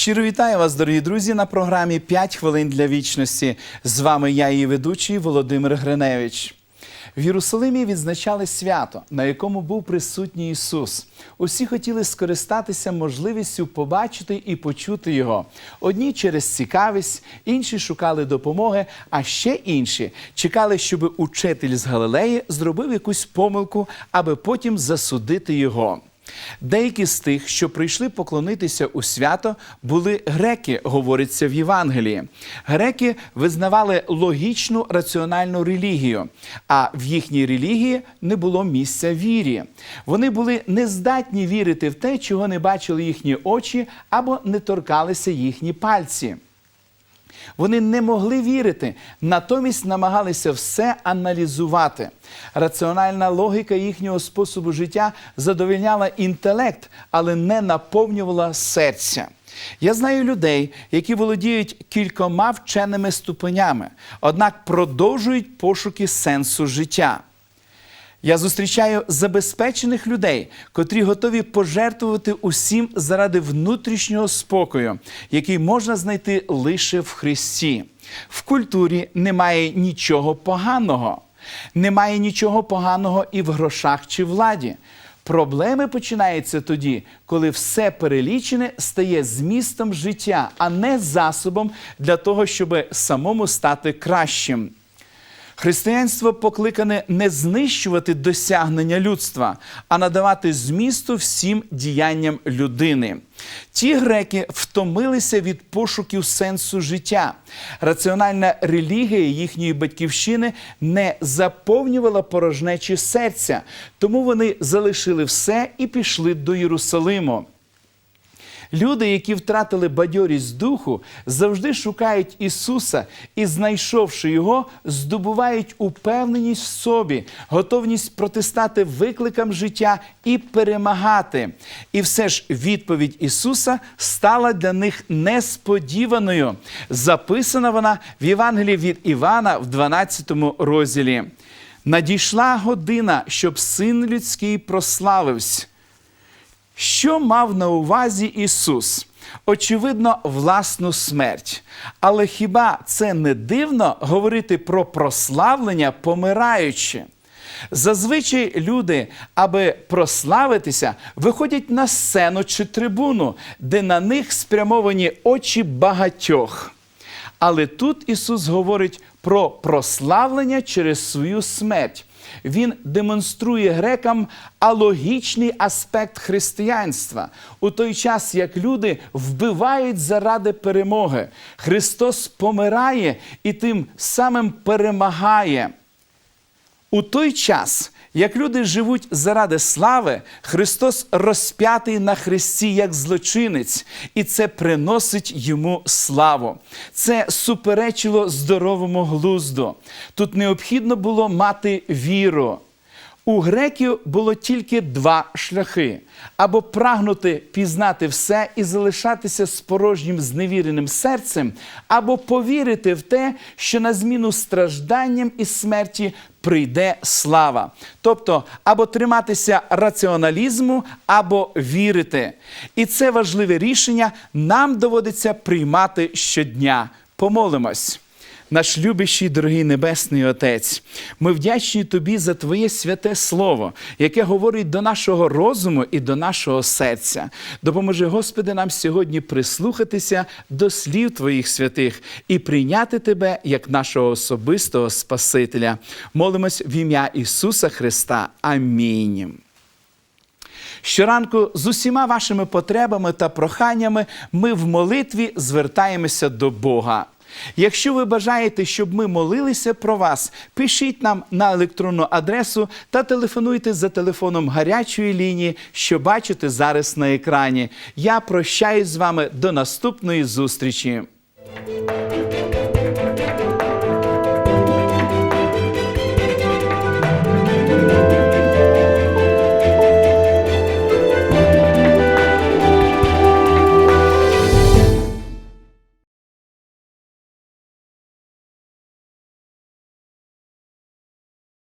Щиро вітаю вас, дорогі друзі, на програмі «5 хвилин для вічності. З вами я, її ведучий Володимир Гриневич. В Єрусалимі відзначали свято, на якому був присутній Ісус. Усі хотіли скористатися можливістю побачити і почути Його. Одні через цікавість, інші шукали допомоги, а ще інші чекали, щоб учитель з Галилеї зробив якусь помилку, аби потім засудити його. Деякі з тих, що прийшли поклонитися у свято, були греки, говориться в Євангелії. Греки визнавали логічну раціональну релігію, а в їхній релігії не було місця вірі. Вони були нездатні вірити в те, чого не бачили їхні очі або не торкалися їхні пальці. Вони не могли вірити, натомість намагалися все аналізувати. Раціональна логіка їхнього способу життя задовільняла інтелект, але не наповнювала серця. Я знаю людей, які володіють кількома вченими ступенями, однак продовжують пошуки сенсу життя. Я зустрічаю забезпечених людей, котрі готові пожертвувати усім заради внутрішнього спокою, який можна знайти лише в Христі. В культурі немає нічого поганого. Немає нічого поганого і в грошах чи владі. Проблеми починаються тоді, коли все перелічене стає змістом життя, а не засобом для того, щоб самому стати кращим. Християнство покликане не знищувати досягнення людства, а надавати змісту всім діянням людини. Ті греки втомилися від пошуків сенсу життя. Раціональна релігія їхньої батьківщини не заповнювала порожнечі серця, тому вони залишили все і пішли до Єрусалиму. Люди, які втратили бадьорість духу, завжди шукають Ісуса і, знайшовши Його, здобувають упевненість в собі, готовність протистати викликам життя і перемагати. І все ж відповідь Ісуса стала для них несподіваною. Записана вона в Євангелії від Івана в 12 розділі. Надійшла година, щоб син людський прославився. Що мав на увазі Ісус? Очевидно, власну смерть. Але хіба це не дивно говорити про прославлення помираючи? Зазвичай люди, аби прославитися, виходять на сцену чи трибуну, де на них спрямовані очі багатьох. Але тут Ісус говорить про прославлення через свою смерть. Він демонструє грекам алогічний аспект християнства у той час, як люди вбивають заради перемоги. Христос помирає і тим самим перемагає. У той час, як люди живуть заради слави, Христос розп'ятий на хресті як злочинець, і це приносить йому славу. Це суперечило здоровому глузду. Тут необхідно було мати віру. У греків було тільки два шляхи: або прагнути пізнати все і залишатися з порожнім зневіреним серцем, або повірити в те, що на зміну стражданням і смерті прийде слава. Тобто, або триматися раціоналізму, або вірити. І це важливе рішення нам доводиться приймати щодня. Помолимось. Наш любящий, дорогий Небесний Отець, ми вдячні Тобі за Твоє святе Слово, яке говорить до нашого розуму і до нашого серця. Допоможи, Господи, нам сьогодні прислухатися до слів Твоїх святих і прийняти Тебе як нашого особистого Спасителя. Молимось в ім'я Ісуса Христа. Амінь. Щоранку з усіма вашими потребами та проханнями ми в молитві звертаємося до Бога. Якщо ви бажаєте, щоб ми молилися про вас, пишіть нам на електронну адресу та телефонуйте за телефоном гарячої лінії, що бачите зараз на екрані. Я прощаюсь з вами до наступної зустрічі.